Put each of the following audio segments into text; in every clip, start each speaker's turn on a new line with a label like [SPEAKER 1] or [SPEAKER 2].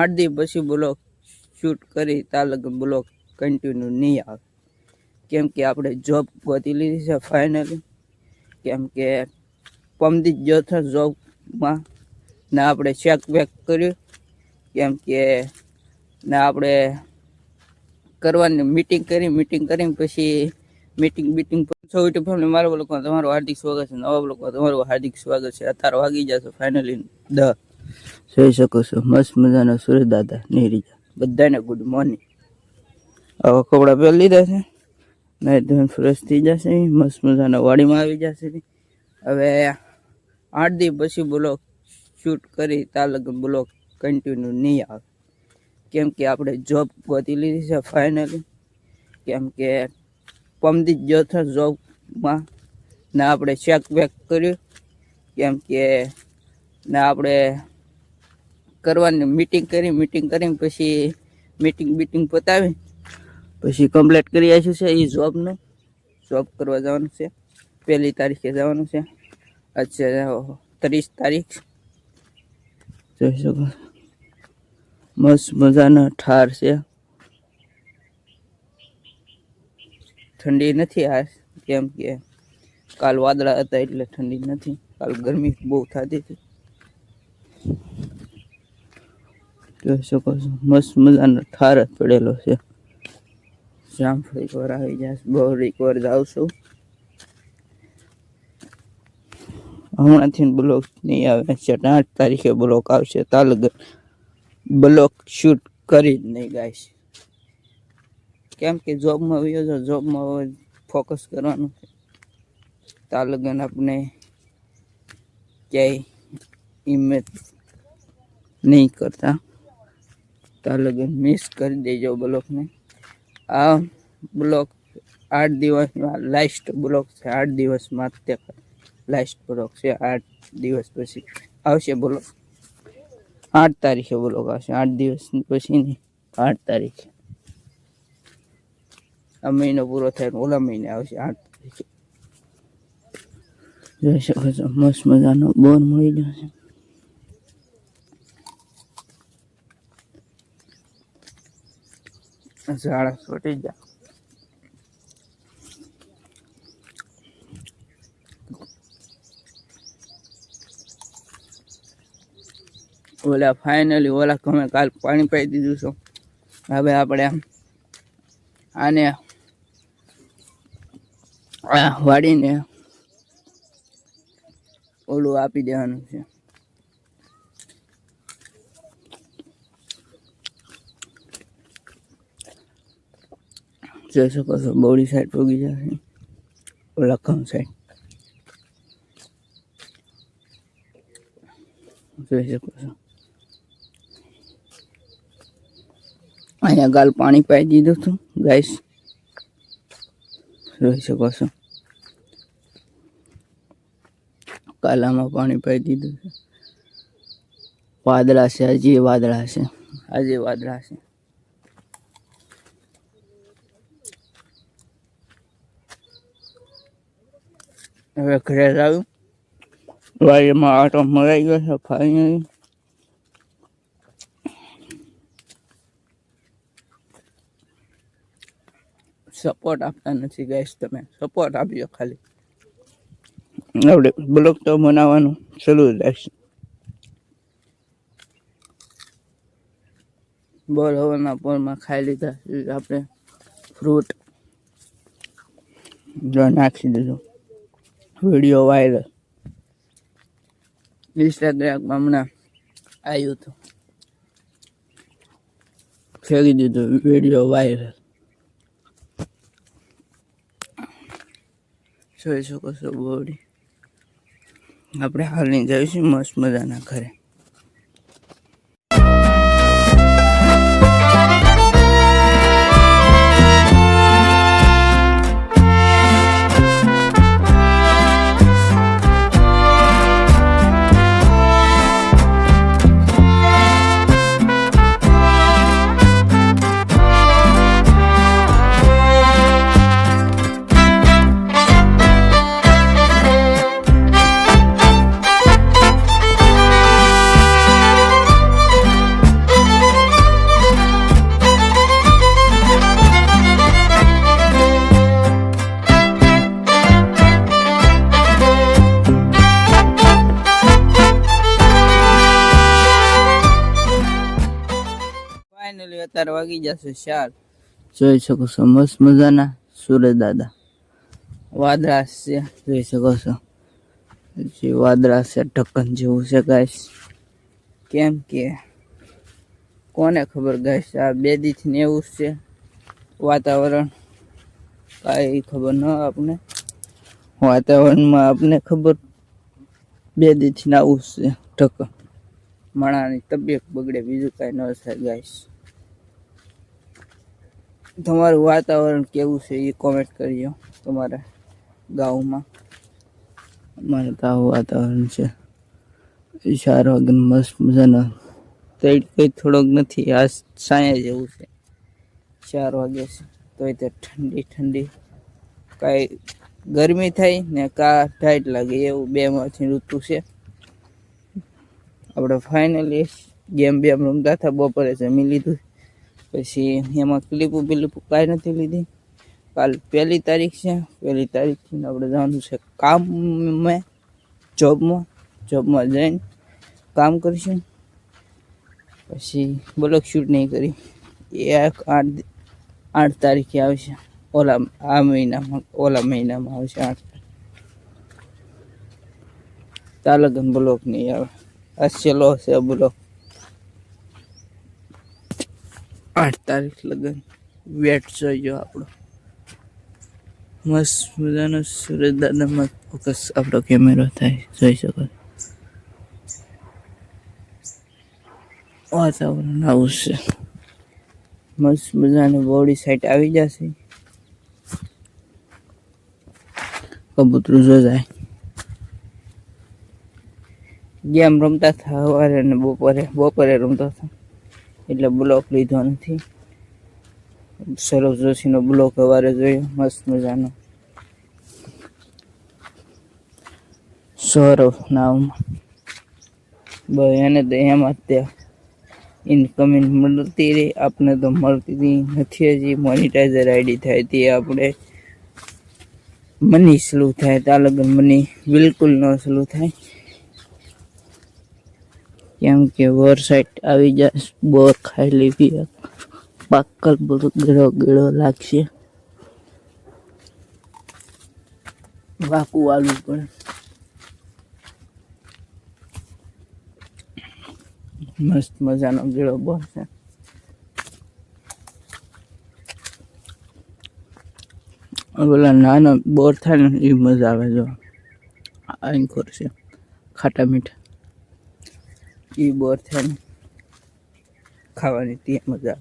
[SPEAKER 1] આઠ દી પછી બ્લોક શૂટ કરી તાલગ બ્લોક કન્ટિન્યુ નહીં આવે. કેમ કે આપણે જોબ ગોતી લીધી છે ફાઇનલી કેમ કે પમદી ગયો હતો જોબમાં ને આપણે ચેક વેક કર્યું. કેમ કે ને આપણે કરવાની મીટિંગ કરી મીટિંગ કરીને પછી મિટિંગ બીટિંગ સૌ યુટ્યુબ ફેમિલી મારા બ્લોગમાં તમારું હાર્દિક સ્વાગત છે, નવા લોકો તમારું હાર્દિક સ્વાગત છે. અત્યારે વાગી જશે ફાઇનલી દસ જોઈ શકો છો. મસ્ત મજાના સુરત દાદા નીરીજા બધાને ગુડ મોર્નિંગ આવા કપડાં પહેરી લીધા છે. નહીં ધોઈને ફ્રેશ થઈ જશે. મસ્ત મજાના વાડીમાં આવી જશે. હવે આઠ દિવસ પછી બ્લોક શૂટ કરી ત્યાં લગન બ્લોગ કન્ટિન્યુ નહીં આવે. કેમ કે આપણે જોબ ગોતી લીધી છે ફાઇનલી કેમ કે પમદી જ થશે જોબમાં ને આપણે ચેક વેક કર્યું. કેમ કે ને આપણે કરવાની મીટિંગ કરી મીટિંગ કરીને પછી મીટિંગ બિટિંગ પતાવી. પછી કમ્પ્લીટ કરી આવીશું છે એ જોબનું જોબ કરવા જવાનું છે. પહેલી તારીખે જવાનું છે. અચ્છા ત્રીસ તારીખ. જોઈ શકો. મસ્ત મજાના ઠાર છે. ઠંડી નથી આ, કેમ કે કાલ વાદળા હતા એટલે ઠંડી નથી. કાલ ગરમી બહુ થતી હતી. જોઈ શકો છો. મસ્ત મજાનો ઠાર જ પડેલો છે. જામફળ એકવાર આવી જશે બહુ એકવાર જાઉં છું. હમણાંથી બ્લોક નહીં આવે. છે આઠ તારીખે બ્લોક આવશે. તાલગ બ્લોક શૂટ કરી જ નહીં ગાઈશ કેમ કે જોબમાં આવ્યો છો. જોબમાં ફોકસ કરવાનું છે. તાલગન આપણે ક્યાંય હિંમત નહીં કરતા. તાલગન મિસ કરી દેજો બ્લોકને. આ બ્લોક આઠ દિવસમાં લાસ્ટ બ્લોક છે, આઠ દિવસમાં તે લાસ્ટ બ્લોક છે, આઠ દિવસ પછી આવશે બ્લોક. આઠ તારીખે બ્લોક આવશે, આઠ દિવસ પછી નહીં, આઠ તારીખે. આ મહિનો પૂરો થાય ઓલા મહિને આવશે, આઠ તારીખે. જોઈ શકો છો, મસ્ત મજાનો બોર મળી જશે ઝાડ છોટી જા ઓલા ફાઇનલી ઓલા તમે કાલ પાણી પાઈ દીધું છું. હવે આપણે આને વાળીને ઓલું આપી દેવાનું છે. જોઈ શકો છો બોડી સાઈડ પગી જશે. લખમ ખમ સાઈડ. જોઈ શકો છો. અહીંયા ગાલ પાણી પાઈ દીધું હતું, ગાઈસ. જોઈ શકો છો. કાલામાં પાણી પાઈ દીધું છે. વાદળા છે, હજી વાદળા છે. આજે વાદળા છે. હવે ઘરે આવ્યું વાડીમાં આટો મરાઈ ગયો છે, ફાઈનલી. સપોર્ટ આપતા નથી ગાઈશ તમે. સપોર્ટ આપજો ખાલી. આપણે બ્લોક તો બનાવવાનું જ રાખશું. બોલ હવાના પોરમાં ખાઈ લીધા. આપણે ફ્રૂટ નાખી દીધું. વીડિયો વાયરલ ઇન્સ્ટાગ્રામમાં હમણાં આવ્યું હતું. ફેંકી દીધું વીડિયો વાયરલ જોઈ શકો છો બોડી. આપણે હાલની જઈશું મસ્ત મજાના ઘરે. ફાઇનલી વાગી જશે ચાર જોઈ શકો છો મસ્ત મજાના સુરજ દાદા. વાદળા છે. જોઈ શકો છો. જે વાદળા છે ઢક્કન જેવું છે ગાઈસ કેમ કે કોને ખબર ગાઈસ આ બે દીથી ને એવું છે વાતાવરણ. કાંઈ ખબર ન આપને. વાતાવરણમાં આપને ખબર બે દીથી આવું છે ઢક્કન. માણાની તબિયત બગડે બીજું કાંઈ ન થાય ગાઈસ તમારું વાતાવરણ કેવું છે એ કોમેન્ટ કરજો તમારા ગામમાં અમારે તો વાતાવરણ છે. ચાર વાગે મસ્ત મજાનો. તૈડ કંઈ થોડોક નથી, આ સાયા જેવું છે. ચાર વાગે છે. તોય એ ઠંડી ઠંડી. કાંઈ ગરમી થાય ને કા ટાઈટ લાગે એવું બેમાંથી ઋતુ છે. આપણે ફાઇનલી ગેમ બેમ રમતા હતા, બપોરે જમી લીધું. પછી એમાં ક્લિપો બિલીપો કાંઈ નથી લીધી. કાલ પહેલી તારીખ છે. પહેલી તારીખથી આપણે જવાનું છે કામમાં, જોબમાં. જોબમાં જઈને કામ કરીશું. પછી બ્લોક શૂટ નહીં કરી. એક આઠ આઠ તારીખે આવશે. ઓલા, આ મહિનામાં, ઓલા મહિનામાં આવશે આઠ તાલગન બ્લોક નહીં આવે. આ છેલ્લો છે બ્લોક આઠ તારીખ લગન. વેટ જોઈજો આપણો મસ્ત મજાનો સુરત દાદામાં ફોકસ આપણો કેમેરો થાય. જોઈ શકો વાતાવરણ આવું છે. મસ્ત મજાની બોડી સાઈડ આવી જશે. કબૂતરું જો જાય ગેમ રમતા હતા સવારે અને બપોરે. બપોરે રમતા હતા. એટલે બ્લોક લીધો નથી. સૌરભ જોશીનો બ્લોક અવારે જોયો, મસ્ત મજાનો. સૌરભ નામમાં બસ એને તો એમાં ત્યાં ઇન્કમિંગ મળતી રહી. આપણે તો મળતી નથી હજી. મોનિટાઈઝર આઈડી થાય તે આપણે. મની સ્લો થાય ત્યાં લગન મની બિલકુલ ન સ્લો થાય. કેમ કે વોર સાઈડ આવી જાય બોર ખાઈ લેવી પાકલ બધો ગળો ગળો લાગશે. વાકું વાલું પણ. મસ્ત મજાનો ગળો બોર છે. ઓલા નાના બોર થાય ને એ મજા આવે જો. આંખોર છે, ખાટા મીઠા. એ બોર છે ને. ખાવાની તે મજા.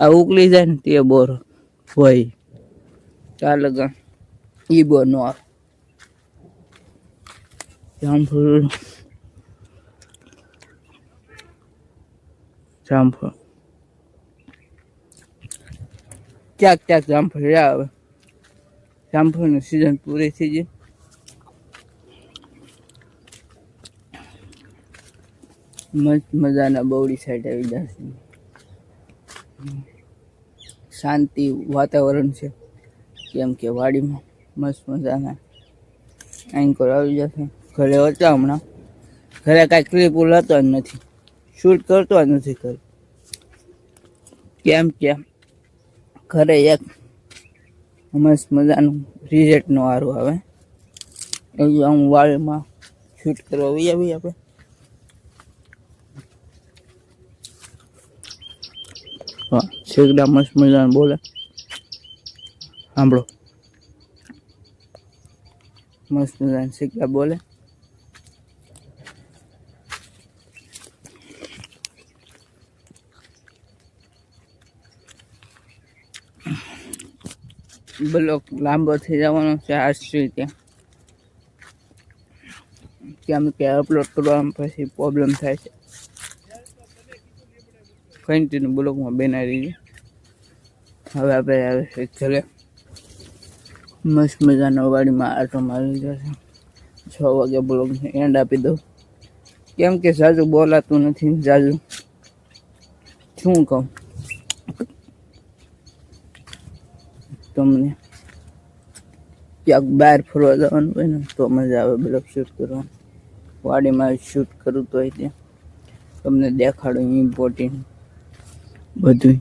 [SPEAKER 1] આ ઉકલી જાય ને તે બોર હોય. ચાર લગન એ બોર નો જામફળ. જામફળ. ક્યાંક ક્યાંક જામફળ આવે. જામફળની સિઝન પૂરી થઈ ગઈ. મસ્ત મજાના બવડી સાઈડ આવી જશે શાંતિ વાતાવરણ છે. કેમ કે વાડીમાં મસ્ત મજાના એન્કર આવી જશે ઘરે હતા હમણાં. ઘરે કાંઈ ક્લિપ લેતો જ નથી. શૂટ કરતો જ નથી ઘરે. કેમ કે ઘરે એક મસ્ત મજાનું રિઝલ્ટનો સારું આવે. એવું હું વાળમાં શૂટ કરવા આવી આપણે. શેકડા મસ્ત મજાનું બોલે. સાંભળો. મસ્ત મજાના શેકડા બોલે. બ્લોક લાંબો થઈ જવાનો છે આ ત્યાં. કેમ કે અપલોડ કરવામાં પછી પ્રોબ્લેમ થાય છે. કન્ટિન્યુ બ્લોકમાં બનાવી દીધી. હવે આપણે આવે છે ઘરે. મસ્ત મજાનો વાડીમાં આટો મારી જશે છ. વાગે બ્લોગને એન્ડ આપી દઉં. કેમ કે જાજુ બોલાતું નથી જાજુ. શું કહું? તમને ક્યાંક બહાર ફરવા જવાનું હોય ને તો મજા આવે બ્લોગ શૂટ કરવાનું. વાડીમાં શૂટ કરું તો ત્યાં. તમને દેખાડું ઇમ્પોર્ટન્ટ બધું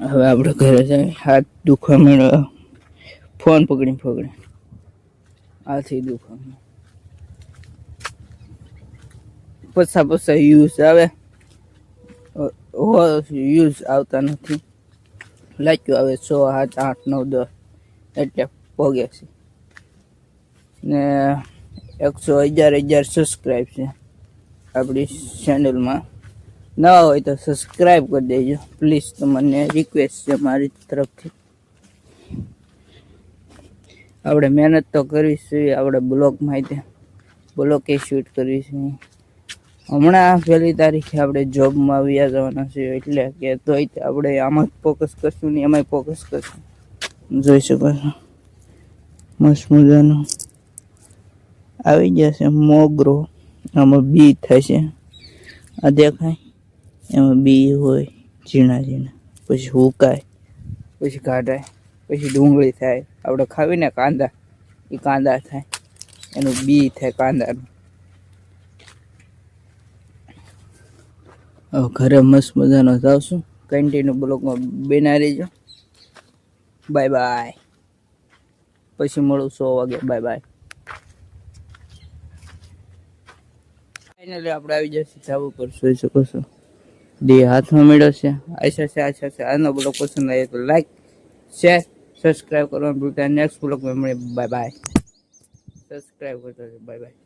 [SPEAKER 1] હવે આપણે ઘરે જાય હાથ દુખવા મળ્યો ફોન પકડીને પકડે. હાથી દુખવા. પછા પછા યુઝ આવે. યુઝ આવતા નથી. લાગ્યું આવે સો સાત, આઠ, નવ, દસ. એટલે પગે છે. ને એકસો હજાર હજાર સબસ્ક્રાઈબ છે આપણી ચેનલમાં નવા હોય તો સબસ્ક્રાઈબ કરી દેજો. પ્લીઝ તમને રિક્વેસ્ટ છે મારી તરફથી. આપણે મહેનત તો કરવી જોઈએ, આપણે બ્લોક તે બ્લોકે શૂટ કરવી છે હમણાં પહેલી તારીખે આપણે જોબમાં આવ્યા જવાના છે એટલે કે તોય તે આપણે આમાં જ ફોકસ કરશું ને એમાંય ફોકસ કરશું. જોઈ શકો છો. મસ્ત મજાનું. આવી જશે મોગરો. આમાં બી થશે. આ દેખાય. એમાં બી હોય, ઝીણા ઝીણા. પછી હુકાય, પછી કાઢાય પછી ડુંગળી થાય. આપણે ખાવીને કાંદા એ કાંદા થાય. એનું બી થાય કાંદાનું. હવે ઘરે મસ્ત મજાનો જાવશું કન્ટિન્યુ બ્લોકમાં બેના રહીજો. બાય બાય પછી મળું સો વાગે. બાય બાય ફાઇનલી આપણે આવી જશે. ધાબા પર જોઈ શકો છો દે હાથમાં મેળવશે આશા છે આશા છે. આનો બ્લોગ પસંદ આવે તો લાઈક શેર સબસ્ક્રાઈબ કરવાનું ભૂલતા નેક્સ્ટ બ્લોગમાં મળે બાય બાય સબસ્ક્રાઈબ કરજો. Bye bye